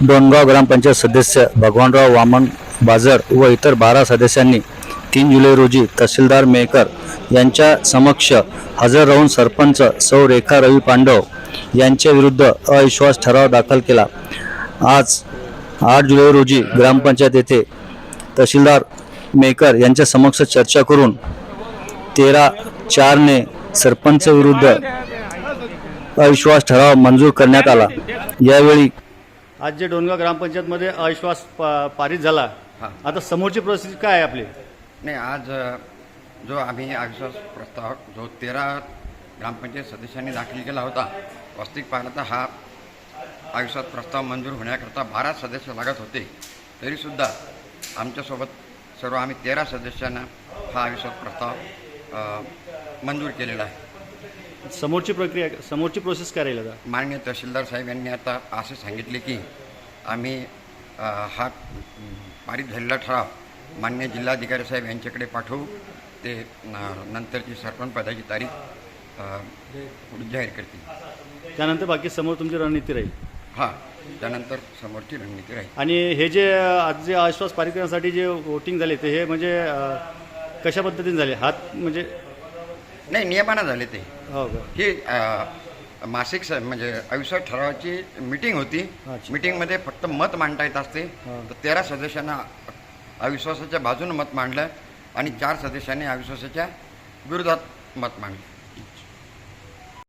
डोणगाव ग्रामपंचायत सदस्य भगवानराव वामन बाजर व इतर बारा सदस्यांनी तीन जुलै रोजी तहसीलदार मेकर यांच्या समक्ष हजर राहून सरपंच सौ रेखा रवी पांडव यांच्या विरुद्ध अविश्वास ठराव दाखल केला. आज आठ जुलै रोजी ग्रामपंचायत येथे तहसीलदार मेकर यांच्या समक्ष चर्चा करून तेरा चारने सरपंच विरुद्ध अविश्वास ठराव मंजूर करण्यात आला. यावेळी आज जे डोनगाव ग्रामपंचायतमध्ये अविश्वास पा पारित झाला हा. आता समोरची प्रोसेस काय आहे आपली? नाही आज अ, जो आम्ही अविश्वास प्रस्ताव जो तेरा ग्रामपंचायत सदस्यांनी दाखल केला होता वास्तविक पाहिलं तर हा अविश्वास प्रस्ताव मंजूर होण्याकरता बारा सदस्य लागत होते. तरीसुद्धा आमच्यासोबत सर्व आम्ही तेरा सदस्यांना हा अविश्वास प्रस्ताव अ, मंजूर केलेला आहे. समोरची प्रक्रिया समोरची प्रोसेस काय राहील आता माननीय तहसीलदार साहेब यांनी आता असे सांगितले की आम्ही अ, हा पारित झालेला ठराव मान्य जिल्हाधिकारी साहेब यांच्याकडे पाठवू. ते न- नंतरची सरपंच पदाची तारीख अ, पुढे जाहीर करतील. त्यानंतर बाकी समोर तुमची रणनीती राहील. हां त्यानंतर समोरची रणनीती राहील. आणि हे जे आज जे अविश्वास पारित करण्यासाठी जे वोटिंग झाले ते हे म्हणजे अं, कशा पद्धतीने झाले? हात म्हणजे नाही नियमानं झाले ते. हो का? ही अ, मासिक स म्हणजे अविश्वास ठरावाची मिटिंग होती. अच्छा. मिटिंगमध्ये फक्त मत मांडता येत असते. हा. तर तेरा सदस्यांना अविश्वासाच्या बाजूनं मत मांडलं आणि चार सदस्यांनी अविश्वासाच्या विरोधात मत मांडलं.